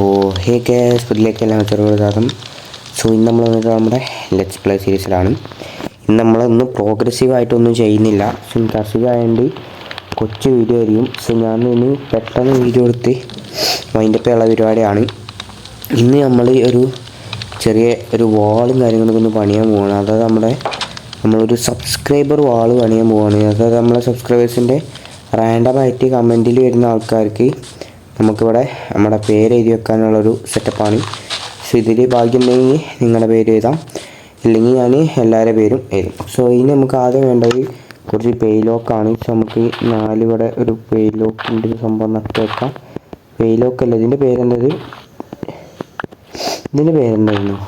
ഓ ഹേ case പുതിലേക്ക് എല്ലാം ചെറുതാകും so ഇന്ന് നമ്മൾ വന്നിട്ട് നമ്മുടെ ലെറ്റ്സ് പ്ലേ സീരീസിലാണ് ഇന്ന് നമ്മളൊന്നും പ്രോഗ്രസീവ് ആയിട്ടൊന്നും ചെയ്യുന്നില്ല. സോ എനിക്ക് അസുഖമായതുകൊണ്ട് കൊച്ചു വീഡിയോ ആയിരിക്കും. സോ ഞാൻ ഇന്ന് പെട്ടെന്ന് വീഡിയോ എടുത്ത് മൈൻഡപ്പ് ഉള്ള പരിപാടിയാണ്. ഇന്ന് നമ്മൾ ഒരു ചെറിയ ഒരു വാളും കാര്യങ്ങളൊക്കെ ഒന്ന് പണിയാൻ പോവാണ്. അതായത് നമ്മുടെ നമ്മളൊരു സബ്സ്ക്രൈബർ വാൾ പണിയാൻ പോവാണ്. അതായത് നമ്മളെ സബ്സ്ക്രൈബേഴ്സിന്റെ റാൻഡമായിട്ട് കമന്റിൽ വരുന്ന ആൾക്കാർക്ക് നമുക്കിവിടെ നമ്മുടെ പേര് എഴുതി വെക്കാനുള്ളൊരു സെറ്റപ്പാണ് സോ ഇതിൽ ഭാഗ്യമുണ്ടെങ്കിൽ നിങ്ങളുടെ പേര് എഴുതാം. ഇല്ലെങ്കിൽ ഞാൻ എല്ലാവരുടെ പേരും എഴുതും. സോ ഇനി നമുക്ക് ആദ്യം വേണ്ടത് കുറച്ച് പെയ്ലോക്കാണ് സോ നമുക്ക് നാലിവിടെ ഒരു പെയ്ലോക്കിന്റെ ഒരു സംഭവം നട്ട് വെക്കാം. പെയ്ലോക്കല്ല ഇതിന്റെ പേരെന്തത് ഇതിന്റെ പേരെന്തായിരുന്നു?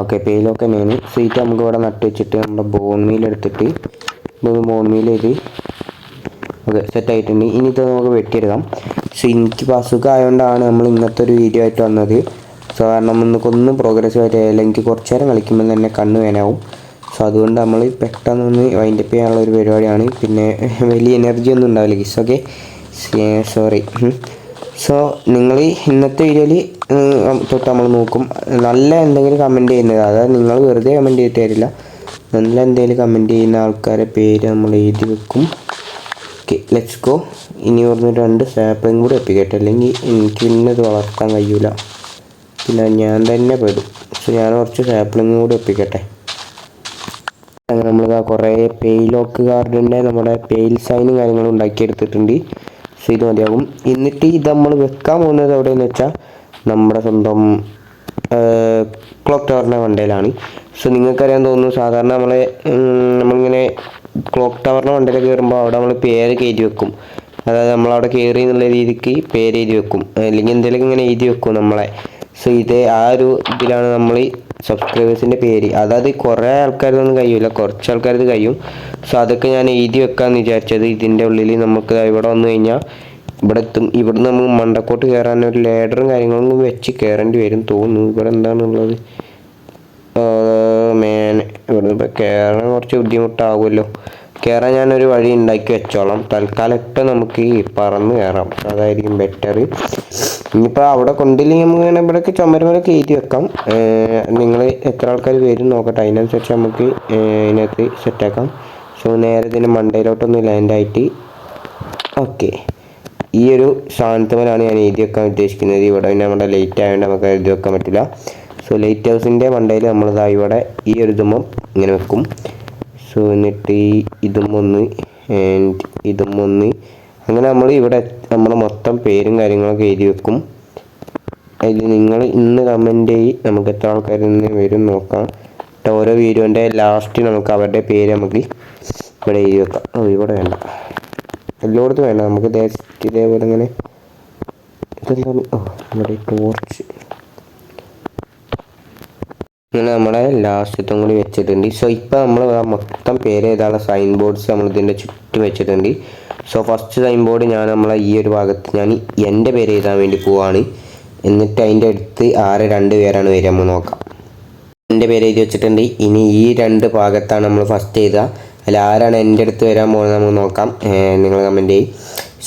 ഓക്കെ പേയിലോക്ക് തന്നെയാണ്. സീറ്റ് നമുക്ക് ഇവിടെ നട്ട് വെച്ചിട്ട് നമ്മുടെ ബോൺ മീൽ എടുത്തിട്ട് ഇതൊന്ന് ബോൺ മീൽ ചെയ്ത് ഓക്കെ സെറ്റ് ആയിട്ടുണ്ട്. ഇനി ഇത് നമുക്ക് വെട്ടിയെടുക്കാം. സോ എനിക്ക് അസുഖം ആയതുകൊണ്ടാണ് നമ്മൾ ഇന്നത്തെ ഒരു വീഡിയോ ആയിട്ട് വന്നത്. സോ കാരണം നമുക്കൊന്നും പ്രോഗ്രസ് ആയില്ല എനിക്ക് കുറച്ച് നേരം കളിക്കുമ്പോൾ തന്നെ കണ്ണ് വേനാവും. സോ അതുകൊണ്ട് നമ്മൾ പെട്ടെന്ന് ഒന്ന് വൈൻഡ് വൈൻഡപ്പ് ചെയ്യാനുള്ള ഒരു പരിപാടിയാണ്. പിന്നെ വലിയ എനർജി ഒന്നും ഉണ്ടാവില്ല ഗിസ് ഓക്കെ സോറി സോ നിങ്ങൾ ഇന്നത്തെ വീഡിയോയിൽ തൊട്ട് നമ്മൾ നോക്കും. നല്ല എന്തെങ്കിലും കമന്റ് ചെയ്യുന്നത്. അതായത് നിങ്ങൾ വെറുതെ കമന്റ് ചെയ്തിട്ട് തരില്ല നല്ല എന്തെങ്കിലും കമന്റ് ചെയ്യുന്ന ആൾക്കാരെ പേര് നമ്മൾ എഴുതി വെക്കും. ഓക്കെ ലെറ്റ്സ് ഗോ ഇനി പറഞ്ഞ് രണ്ട് സാപ്പിളും കൂടെ എപ്പിക്കട്ടെ അല്ലെങ്കിൽ എനിക്ക് പിന്നെ ഇത് വളർത്താൻ കഴിയൂല. പിന്നെ ഞാൻ തന്നെ പെടും. സോ ഞാൻ കുറച്ച് സാപ്പിളിങ് കൂടെ എപ്പിക്കട്ടെ അങ്ങനെ നമ്മൾ കുറേ പെയിലോക്ക് ഗാർഡന്റെ നമ്മുടെ പെയിൽ സൈനും കാര്യങ്ങളും ഉണ്ടാക്കിയെടുത്തിട്ടുണ്ട്. സോ ഇത് മതിയാകും. എന്നിട്ട് ഇത് നമ്മൾ വെക്കാൻ പോകുന്നത് എവിടെയെന്ന് വെച്ചാൽ നമ്മുടെ സ്വന്തം ക്ലോക്ക് ടവറിന്റെ വണ്ടയിലാണ് സോ നിങ്ങൾക്കറിയാൻ തോന്നുന്നു സാധാരണ നമ്മളെ നമ്മളിങ്ങനെ ക്ലോക്ക് ടവറിന്റെ മണ്ടയിൽ കയറുമ്പോൾ അവിടെ നമ്മൾ പേര് കയറ്റി വെക്കും. അതായത് നമ്മളവിടെ കയറി എന്നുള്ള രീതിക്ക് പേര് എഴുതി വെക്കും. അല്ലെങ്കിൽ എന്തെങ്കിലും ഇങ്ങനെ എഴുതി വെക്കും നമ്മളെ. സോ ഇത് ആ ഒരു ഇതിലാണ് നമ്മൾ സബ്സ്ക്രൈബേഴ്സിന്റെ പേര്. അതായത് കുറേ ആൾക്കാരൊന്നും കഴിയില്ല കുറച്ച് ആൾക്കാരത് കഴിയും. സോ അതൊക്കെ ഞാൻ എഴുതി വെക്കാമെന്ന് വിചാരിച്ചത് ഇതിന്റെ ഉള്ളിൽ നമുക്ക് ഇവിടെ വന്നു കഴിഞ്ഞാൽ ഇവിടെ എത്തും. ഇവിടുന്ന് നമുക്ക് മണ്ടക്കോട്ട് കയറാൻ ഒരു ലേഡറും കാര്യങ്ങളൊന്നും വെച്ച് കയറേണ്ടി വരും തോന്നുന്നു. ഇവിടെ എന്താണുള്ളത്? മേൻ ഇവിടുന്ന് കയറാൻ കുറച്ച് ബുദ്ധിമുട്ടാവുമല്ലോ. കയറാൻ ഞാനൊരു വഴി ഉണ്ടാക്കി വെച്ചോളാം. തൽക്കാലം ഇപ്പം നമുക്ക് ഈ പറന്ന് കയറാം അതായിരിക്കും ബെറ്റർ ഇനിയിപ്പോൾ അവിടെ കൊണ്ടില്ലെങ്കിൽ നമുക്ക് ഇങ്ങനെ ഇവിടെയൊക്കെ ചുമരുമല എഴുതി വെക്കാം. നിങ്ങൾ എത്ര ആൾക്കാർ വരും നോക്കട്ടെ. അതിനനുസരിച്ച് നമുക്ക് അതിനകത്ത് സെറ്റാക്കാം സോ നേരെ ഇതിന് മണ്ടയിലോട്ടൊന്ന് ലാൻഡായിട്ട് ഓക്കെ ഈ ഒരു സ്ഥാനത്തുമലാണ് ഞാൻ എഴുതി വെക്കാൻ ഉദ്ദേശിക്കുന്നത്. ഇവിടെ നമ്മുടെ ലേറ്റ് ആയതുകൊണ്ട് നമുക്ക് എഴുതി വെക്കാൻ പറ്റില്ല. സോ ലൈറ്റ് ഹൗസിന്റെ മണ്ടയിൽ നമ്മളിതാ ഇവിടെ ഈ ഒരു ഇതുമ്പം ഇങ്ങനെ വെക്കും. സോ എന്നിട്ട് ഈ ഇതും ഒന്ന് ആൻഡ് ഇതും ഒന്ന്. അങ്ങനെ നമ്മൾ ഇവിടെ നമ്മൾ മൊത്തം പേരും കാര്യങ്ങളൊക്കെ എഴുതി വെക്കും. അതിൽ നിങ്ങൾ ഇന്ന് കമന്റ് ചെയ്യി നമുക്ക് എത്ര ആൾക്കാർ ഇന്ന് വരും നോക്കാം. എന്നിട്ട് ഓരോ വീഡിയോന്റെ ലാസ്റ്റ് നമുക്ക് അവരുടെ പേര് നമുക്ക് ഇവിടെ എഴുതി വെക്കാം. ഓ ഇവിടെ വേണ്ട. എല്ലായിടത്തും വേണ്ട. നമുക്ക് ദേശത്ത് ഇതേപോലെ ഇങ്ങനെ ഇതെല്ലാം ഓ നമ്മുടെ ടോർച്ച് ഇങ്ങനെ നമ്മളെ ലാസ്റ്റത്തും കൂടി വെച്ചിട്ടുണ്ട് സോ ഇപ്പം നമ്മൾ മൊത്തം പേര് ഏതാണ് സൈൻ ബോർഡ്സ് നമ്മൾ ഇതിന്റെ ചുറ്റും വെച്ചിട്ടുണ്ട് സോ ഫസ്റ്റ് സൈൻ ബോർഡ് ഞാൻ നമ്മളെ ഈ ഒരു ഭാഗത്ത് ഞാൻ എന്റെ പേര് എഴുതാൻ വേണ്ടി പോവാണ്. എന്നിട്ട് അതിന്റെ അടുത്ത് ആറ് രണ്ട് പേരാണ് വരിക നമ്മൾ നോക്കാം. എന്റെ പേര് എഴുതി വെച്ചിട്ടുണ്ട്. ഇനി ഈ രണ്ട് ഭാഗത്താണ് നമ്മൾ ഫസ്റ്റ് ചെയ്ത അല്ല ആരാണ് എന്റെ അടുത്ത് വരാൻ പോകുന്നത് നമുക്ക് നോക്കാം. നിങ്ങൾ കമന്റ് ചെയ്യും.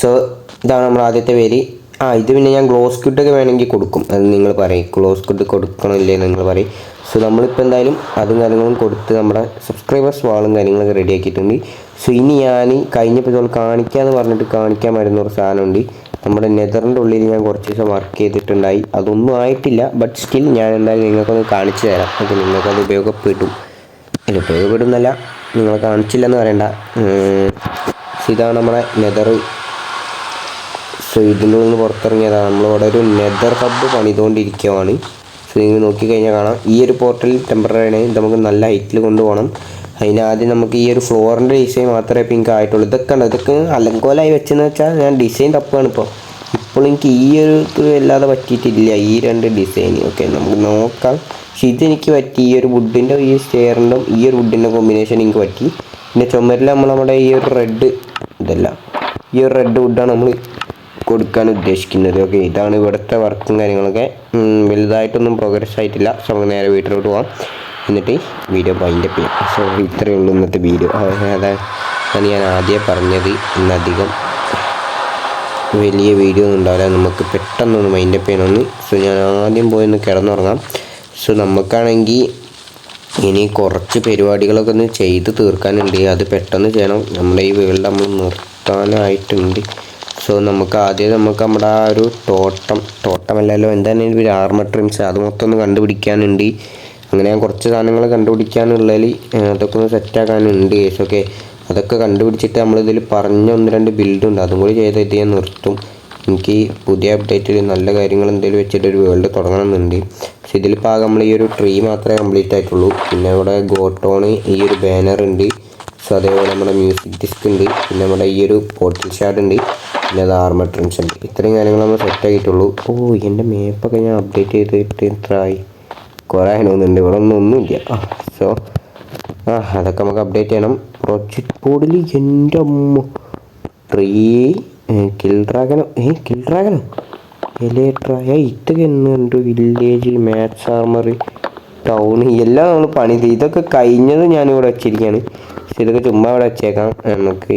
സോ ഇതാണ് നമ്മൾ ആദ്യത്തെ പേര്. ആ ഇത് പിന്നെ ഞാൻ ഗ്ലോസ് കിട്ടൊക്കെ വേണമെങ്കിൽ കൊടുക്കും. അത് നിങ്ങൾ പറയും. ഗ്ലോസ് കിട്ട് കൊടുക്കണമില്ലേ നിങ്ങൾ പറയും. സോ നമ്മളിപ്പോൾ എന്തായാലും അതും കാര്യങ്ങളും കൊടുത്ത് നമ്മുടെ സബ്സ്ക്രൈബേഴ്സ് വാളും കാര്യങ്ങളൊക്കെ റെഡി ആക്കിയിട്ടുണ്ട്. സോ ഇനി ഞാൻ കഴിഞ്ഞപ്പോൾ ഇതുപോലെ കാണിക്കാമെന്ന് പറഞ്ഞിട്ട് കാണിക്കാൻ വരുന്ന ഒരു സാധനമുണ്ട്. നമ്മുടെ നെതറിന്റെ ഉള്ളിൽ ഞാൻ കുറച്ച് ദിവസം വർക്ക് ചെയ്തിട്ടുണ്ടായി. അതൊന്നും ആയിട്ടില്ല. ബട്ട് സ്റ്റിൽ ഞാൻ എന്തായാലും നിങ്ങൾക്കൊന്ന് കാണിച്ചു തരാം. അപ്പോൾ നിങ്ങൾക്കത് ഉപയോഗപ്പെടും. അല്ല ഉപയോഗപ്പെടുന്നല്ല. നിങ്ങളെ കാണിച്ചില്ലെന്ന് പറയണ്ട. ഇതാണ് നമ്മുടെ നെതർ സോ ഇതിന്റെ നിന്ന് പുറത്തിറങ്ങിയതാണ് നമ്മളിവിടെ ഒരു നെതർ ഹബ്ബ് പണിതുകൊണ്ടിരിക്കുകയാണ് സോ നിങ്ങൾ നോക്കിക്കഴിഞ്ഞാൽ കാണാം. ഈ ഒരു പോർട്ടൽ ടെമ്പററി ആണ്. ഇത് നമുക്ക് നല്ല ഹൈറ്റിൽ കൊണ്ടുപോകണം. അതിന് ആദ്യം നമുക്ക് ഈ ഒരു ഫ്ലോറിന്റെ ഡിസൈൻ മാത്രമേ പിങ്ക് ആയിട്ടുള്ളൂ. ഇതൊക്കെ ഉണ്ട് ഇതൊക്കെ അലങ്കോലായി വെച്ചെന്ന് വെച്ചാൽ ഞാൻ ഡിസൈൻ തപ്പാണ് ഇപ്പോൾ ഇപ്പോൾ എനിക്ക് ഈ ഒരു ഇത് വല്ലാതെ പറ്റിയിട്ടില്ല. ഈ രണ്ട് ഡിസൈൻ ഓക്കെ നമുക്ക് നോക്കാം. പക്ഷെ ഇതെനിക്ക് പറ്റി. ഈ ഒരു വുഡിന്റെ ഈ സ്റ്റെയറിന്റെ ഈ ഒരു വുഡിന്റെ കോമ്പിനേഷൻ എനിക്ക് പറ്റി. പിന്നെ ചുമരിൽ നമ്മൾ നമ്മുടെ ഈ ഒരു റെഡ് ഇതല്ല. ഈ ഒരു റെഡ് വുഡാണ് നമ്മൾ കൊടുക്കാൻ ഉദ്ദേശിക്കുന്നത്. ഓക്കെ ഇതാണ് ഇവിടുത്തെ വർക്കും കാര്യങ്ങളൊക്കെ. വലുതായിട്ടൊന്നും പ്രോഗ്രസ് ആയിട്ടില്ല. സോ നമുക്ക് നേരെ വീട്ടിലോട്ട് പോകാം എന്നിട്ട് വീഡിയോ ബൈൻഡ് അപ്പ് ചെയ്യാം സോ ഇത്രയേ ഉള്ളൂ ഇന്നത്തെ വീഡിയോ അതാണ് ഞാൻ ആദ്യം പറഞ്ഞത്. ഇന്നധികം വലിയ വീഡിയോ ഒന്നും ഉണ്ടാവില്ല. നമുക്ക് പെട്ടെന്നൊന്ന് മൈൻഡ് അപ്പ് ചെയ്യണമെന്ന് സോ ഞാൻ ആദ്യം പോയി ഒന്ന് കിടന്നുറങ്ങാം. സോ നമുക്കാണെങ്കിൽ ഇനി കുറച്ച് പരിപാടികളൊക്കെ ഒന്ന് ചെയ്ത് തീർക്കാനുണ്ട്. അത് പെട്ടെന്ന് ചെയ്യണം. നമ്മുടെ ഈ വേൾഡ് നമ്മൾ നിർത്താനായിട്ടുണ്ട്. സോ നമുക്ക് ആദ്യം നമുക്ക് നമ്മുടെ ആ ഒരു തോട്ടം തോട്ടമല്ലല്ലോ എന്താണ് ഒരു ആർമർ ട്രിംസ് അത് മൊത്തം ഒന്ന് കണ്ടുപിടിക്കാനുണ്ട്. അങ്ങനെ ഞാൻ കുറച്ച് സാധനങ്ങൾ കണ്ടുപിടിക്കാനുള്ളതിൽ അതൊക്കെ ഒന്ന് സെറ്റാക്കാനുണ്ട് കേസ് ഓക്കെ അതൊക്കെ കണ്ടുപിടിച്ചിട്ട് നമ്മളിതിൽ പറഞ്ഞ ഒന്ന് രണ്ട് ബിൽഡുണ്ട് അതും കൂടി ചെയ്ത് ഇത് ഞാൻ നിർത്തും. എനിക്ക് പുതിയ അപ്ഡേറ്റിൽ നല്ല കാര്യങ്ങൾ എന്തെങ്കിലും വെച്ചിട്ട് ഒരു വേൾഡ് തുടങ്ങണമെന്നുണ്ട് പക്ഷേ ഇതിലിപ്പോൾ ആകെ നമ്മൾ ഈ ഒരു ട്രീ മാത്രമേ കംപ്ലീറ്റ് ആയിട്ടുള്ളൂ. പിന്നെ ഇവിടെ ഗോട്ടോണ് ഈ ഒരു ബാനർ ഉണ്ട്. സോ അതേപോലെ നമ്മുടെ മ്യൂസിക് ഡിസ്ക് ഉണ്ട്. പിന്നെ നമ്മുടെ ഈ ഒരു പോർട്ടൽ ഷാർഡ് ഉണ്ട്. പിന്നെ അത് ആർമർ ട്രിംസ് ഉണ്ട്. ഇത്രയും കാര്യങ്ങൾ നമ്മൾ സെറ്റ് ആക്കിയിട്ടുള്ളൂ. ഓ എന്റെ മേപ്പൊക്കെ ഞാൻ അപ്ഡേറ്റ് ചെയ്തിട്ട് ഇത്ര ആയി കുറേ ആണെന്നുണ്ട് ഇവിടെ ഒന്നും ഒന്നുമില്ല. സോ ആ അതൊക്കെ നമുക്ക് അപ്ഡേറ്റ് ചെയ്യണം. പ്രൊജക്ട് ബോർഡിൽ എന്റെ അമ്മ. ട്രീ കിൽ ഡ്രാഗനോ ഏ കിൽ ഡ്രാഗനോ എലേട്ര ഏ ഇതൊക്കെ എന്നുണ്ട് വില്ലേജ് മാത്സ് ആർമറി ടൗൺ എല്ലാം നമ്മൾ പണി ചെയ്ത്. ഇതൊക്കെ കഴിഞ്ഞത് ഞാനിവിടെ വെച്ചിരിക്കുകയാണ് ഇതൊക്കെ ചുമ്മാ അവിടെ വെച്ചേക്കാം. നമുക്ക്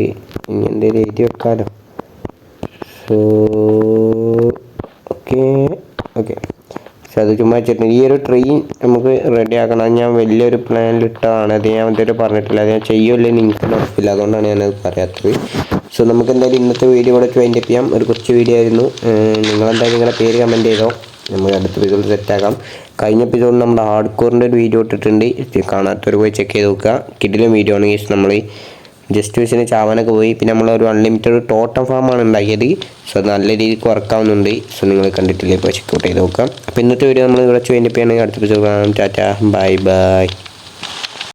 ഇനി എന്തെങ്കിലും എഴുതി വെക്കാമല്ലോ സോ ഓക്കെ ഓക്കെ പക്ഷെ അത് ചുമ്മാ വെച്ചിട്ടുണ്ട് ഈ ഒരു ട്രെയിൻ നമുക്ക് റെഡി ആക്കണം. ഞാൻ വലിയൊരു പ്ലാനിൽ ഇട്ടതാണ്. അത് ഞാൻ ഇതുവരെ പറഞ്ഞിട്ടില്ല. അത് ഞാൻ ചെയ്യുമല്ലേ നിങ്ങൾക്ക് ഉറപ്പില്ല. അതുകൊണ്ടാണ് ഞാനത് പറയാത്തത്. സോ നമുക്ക് എന്തായാലും ഇന്നത്തെ വീഡിയോ കൂടെ വൈൻഡ് അപ്പ് ചെയ്യാം. ഒരു കുറച്ച് വീഡിയോ ആയിരുന്നു. നിങ്ങളെന്തായാലും നിങ്ങളുടെ പേര് കമന്റ് ചെയ്തോ. നമുക്ക് അടുത്ത വീഡിയോ സെറ്റാക്കാം കഴിഞ്ഞ എപ്പിസോഡിൽ നമ്മുടെ ഹാർഡ് കോറിന്റെ ഒരു വീഡിയോ ഇട്ടിട്ടുണ്ട്. കാണാത്തവർ പോയി ചെക്ക് ചെയ്ത് നോക്കുക. കിഡിലും വീഡിയോ ആണ് നമ്മൾ ജസ്റ്റ് വിസിന് ചാവാനൊക്കെ പോയി. പിന്നെ നമ്മൾ ഒരു അൺലിമിറ്റഡ് ടോട്ടം ഫാമാണ് ഉണ്ടാക്കിയത്. സോ നല്ല രീതിക്ക് വർക്കാവുന്നുണ്ട് സോ നിങ്ങൾ കണ്ടിട്ടില്ലേ ഇപ്പോൾ ചെക്ക് ഔട്ട് ചെയ്ത് നോക്കാം അപ്പോൾ ഇന്നത്തെ വീഡിയോ നമ്മൾ ഇവിടെ വേണ്ടി അടുത്ത എപ്പിസോഡ് കാണാം. ടാറ്റ. Bye bye